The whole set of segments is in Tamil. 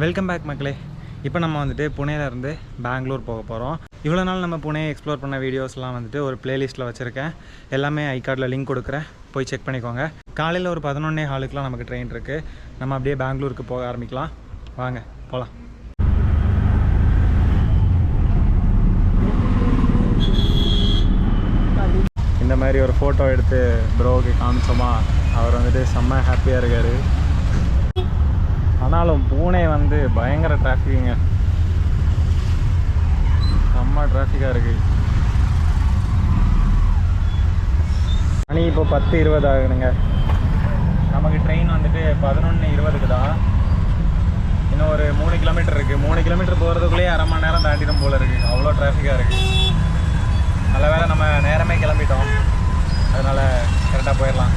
வெல்கம் பேக் மக்களே. இப்போ நம்ம வந்துட்டு புனேலேருந்து பெங்களூர் போக போகிறோம் இவ்வளோ நாள் நம்ம புனே எக்ஸ்ப்ளோர் பண்ண வீடியோஸ்லாம் வந்துட்டு ஒரு பிளேலிஸ்ட்டில் வச்சுருக்கேன். எல்லாமே ஐ கார்டில் லிங்க் கொடுக்குறேன். போய் செக் பண்ணிக்கோங்க. காலையில் ஒரு பதினொன்னே ஹாலுக்குலாம் நமக்கு ட்ரெயின் இருக்குது நம்ம அப்படியே பெங்களூருக்கு போக ஆரம்பிக்கலாம். வாங்க போகலாம் இந்த மாதிரி ஒரு ஃபோட்டோ எடுத்து ப்ரோவுக்கு காமிச்சோமா? அவர் வந்துட்டு செம்ம ஹாப்பியாக இருக்கார். ஆனாலும் பூனே வந்து பயங்கர டிராஃபிக்குங்க செம்ம டிராஃபிக்காக இருக்கு. மணி இப்போ பத்து இருபது ஆகுதுங்க. நமக்கு ட்ரெயின் வந்துட்டு பதினொன்று இருபதுக்கு தான் இன்னும் ஒரு மூணு கிலோமீட்டர் இருக்குது மூணு கிலோமீட்டர் போகிறதுக்குள்ளேயே அரை மணி நேரம் தாண்டிடும் போல இருக்குது அவ்வளோ டிராஃபிக்காக இருக்குது நல்ல வேளை நம்ம நேரமே கிளம்பிட்டோம். அதனால் கரெக்டாக போயிடலாம்.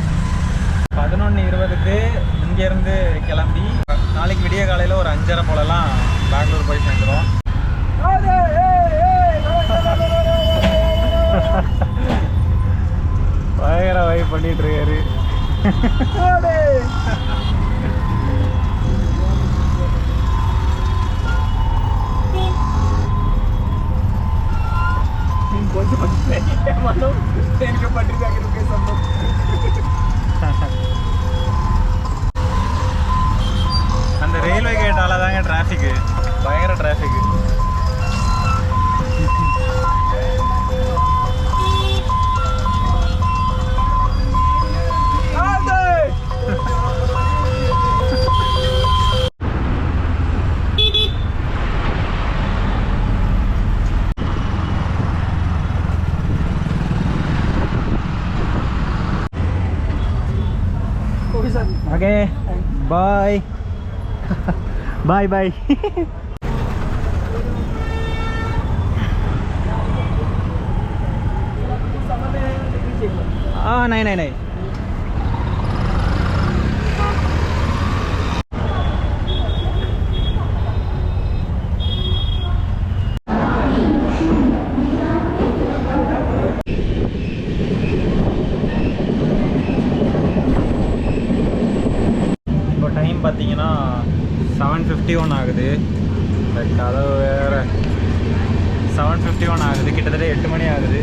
பதினொன்று இருபதுக்கு இங்கேருந்து விடிய காலையில் ஒரு அஞ்சரை போலலாம் பெங்களூர் போய் சேர்ந்துடும் பயங்கர வைப் பண்ணிட்டு இருக்காரு. அந்த ரயில்வே கேட்டால தாங்க டிராஃபிக்கு பயங்கர டிராஃபிக்கு okay bye bye bye. À, này này này. Seven fifty one ஆகுது. இந்த கதவு வேறு. செவன் ஃபிஃப்டி ஒன் ஆகுது. கிட்டத்தட்ட எட்டு மணி ஆகுது.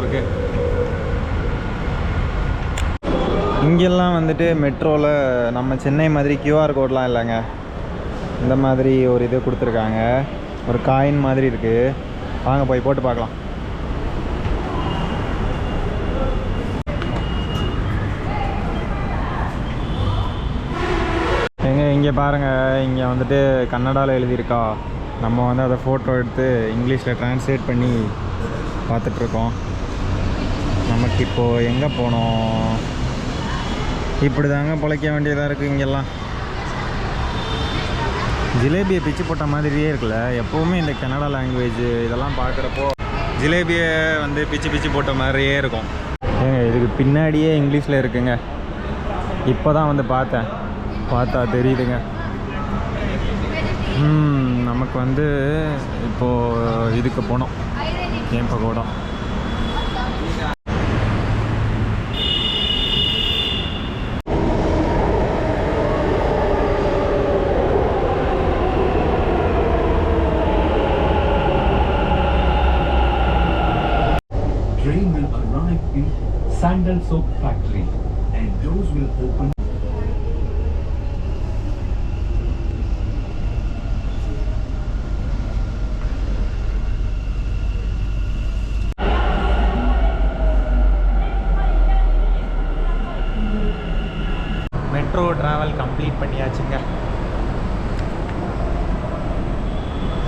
பெங்களூருக்கு இங்கெல்லாம் வந்துட்டு மெட்ரோவில் நம்ம சென்னை மாதிரி கியூஆர் கோட்லாம் இல்லைங்க. இந்த மாதிரி ஒரு இது கொடுத்துருக்காங்க. ஒரு காயின் மாதிரி இருக்குது வாங்க போய் போட்டு பார்க்கலாம். எங்க இங்கே பாருங்கள் இங்கே வந்துட்டு கன்னடாவில் எழுதியிருக்கா. நம்ம வந்து அதை ஃபோட்டோ எடுத்து இங்கிலீஷில் ட்ரான்ஸ்லேட் பண்ணி பார்த்துட்ருக்கோம். நமக்கு இப்போது எங்கே போனோம்? இப்படி தாங்க பிழைக்க வேண்டியதாக இருக்குது இங்கெல்லாம். ஜிலேபியை பிச்சு போட்ட மாதிரியே இருக்குல்ல? எப்போவுமே இந்த கன்னடா லாங்குவேஜ் இதெல்லாம் பார்க்குறப்போ ஜிலேபியை வந்து பிச்சு பிச்சு போட்ட மாதிரியே இருக்கும். ஏங்க இதுக்கு பின்னாடியே இங்கிலீஷில் இருக்குங்க. இப்போ தான் வந்து பார்த்தேன். பார்த்தா தெரியுதுங்க. நமக்கு வந்து இப்போது இதுக்கு போனோம். ஏன் பகோடம் Sandal Soap Factory. And doors will open. Metro travel complete பண்ணியாச்சுங்க.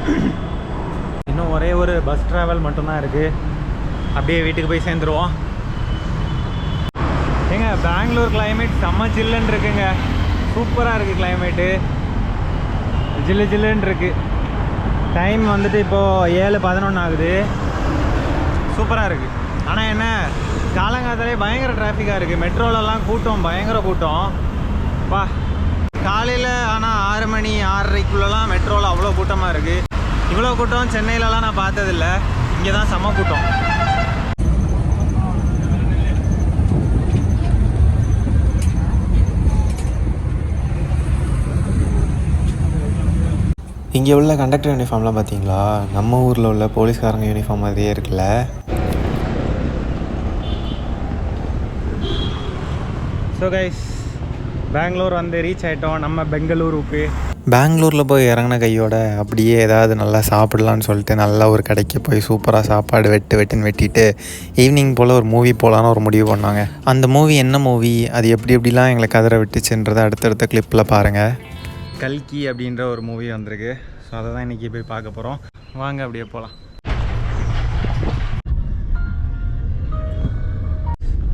இன்னும் ஒரே ஒரு பஸ் ட்ராவல் மட்டும்தான் இருக்குது அப்படியே வீட்டுக்கு போய் சேர்ந்துருவோம். ஏங்க பெங்களூர் கிளைமேட் செம்ம ஜில்லுன்னு இருக்குங்க. சூப்பராக இருக்குது கிளைமேட்டு ஜில்லு ஜில்லுன்னு இருக்கு. டைம் வந்துட்டு இப்போது ஏழு பதினொன்று ஆகுது. சூப்பராக இருக்குது ஆனால் என்ன காலங்காத்தாலே பயங்கர டிராஃபிக்காக இருக்குது மெட்ரோலெல்லாம் கூட்டம் பயங்கர கூட்டம். வா. காலையில் ஆனால் ஆறு மணி ஆறரைக்குள்ளெல்லாம் மெட்ரோவில் அவ்வளோ கூட்டமாக இருக்குது இவ்வளோ கூட்டம் சென்னையிலலாம் நான் பார்த்ததில்ல. இங்கே தான் செம்ம கூட்டம். இங்கே உள்ள கண்டக்டர் யூனிஃபார்ம்லாம் பார்த்தீங்களா? நம்ம ஊரில் உள்ள போலீஸ்காரங்க யூனிஃபார்ம் மாதிரியே இருக்குல்ல. ஸோ கைஸ் பெங்களூர் வந்து ரீச் ஆகிட்டோம் நம்ம பெங்களூருக்கு. பெங்களூரில் போய் இறங்கின கையோட அப்படியே ஏதாவது நல்லா சாப்பிடலான்னு சொல்லிட்டு நல்லா ஒரு கடைக்கு போய் சூப்பராக சாப்பாடு வெட்டு வெட்டுன்னு வெட்டிட்டு ஈவினிங் போல் ஒரு மூவி போகலான்னு ஒரு முடிவு பண்ணாங்க. அந்த மூவி என்ன மூவி அது எப்படி எப்படிலாம் எங்களை கதற விட்டுச்சுன்றதை அடுத்தடுத்த கிளிப்பில் பாருங்கள் கல்கி அப்படின்ற ஒரு மூவி வந்திருக்கு. ஸோ அதை தான் இன்றைக்கி போய் பார்க்க போகிறோம் வாங்க அப்படியே போகலாம்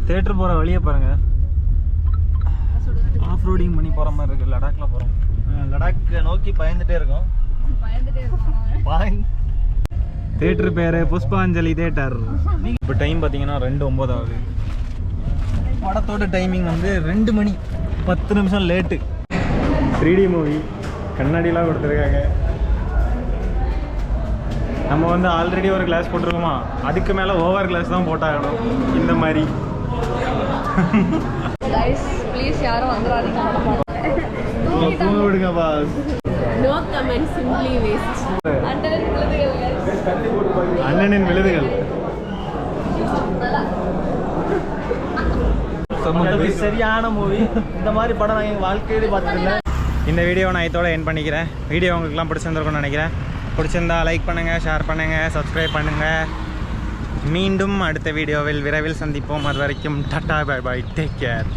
தேட்டர் போகிற வழியை பாருங்க. ஆஃப் ரோடிங் பண்ணி போகிற மாதிரி இருக்குது லடாக்கில் போகிறோம் லடாக் நோக்கி பயந்துட்டே இருக்கோம். தேட்டர் பேர் புஷ்பாஞ்சலி தேட்டர் இப்போ டைம் பார்த்தீங்கன்னா ரெண்டு ஒம்பது ஆகுது. படத்தோட டைமிங் வந்து ரெண்டு மணி பத்து நிமிஷம் லேட்டு த்ரீ டி மூவி. கண்ணாடிலாம் கொடுத்துருக்காங்க. நம்ம வந்து ஆல்ரெடி ஒரு கிளாஸ் போட்டிருக்கோமா? அதுக்கு மேலே ஓவர் கிளாஸ் தான் போட்டாகணும். இந்த மாதிரி. கைஸ் ப்ளீஸ் யாரும் வந்துடாதீங்க. தூங்க விடுங்க boss no comment simply waste under அண்ணனின் விழுதுகள். சரியான மூவி. இந்த மாதிரி படம் நான் என் வாழ்க்கையிலே பார்த்ததில்ல. இந்த வீடியோ நான் இதோட என் பண்ணிக்கிறேன். வீடியோ உங்களுக்குலாம் பிடிச்சிருந்துருக்கும்னு நினைக்கிறேன். பிடிச்சிருந்தா லைக் பண்ணுங்கள் ஷேர் பண்ணுங்கள் சப்ஸ்கிரைப் பண்ணுங்கள் மீண்டும் அடுத்த வீடியோவில் விரைவில் சந்திப்போம். அது வரைக்கும் tata bye bye take care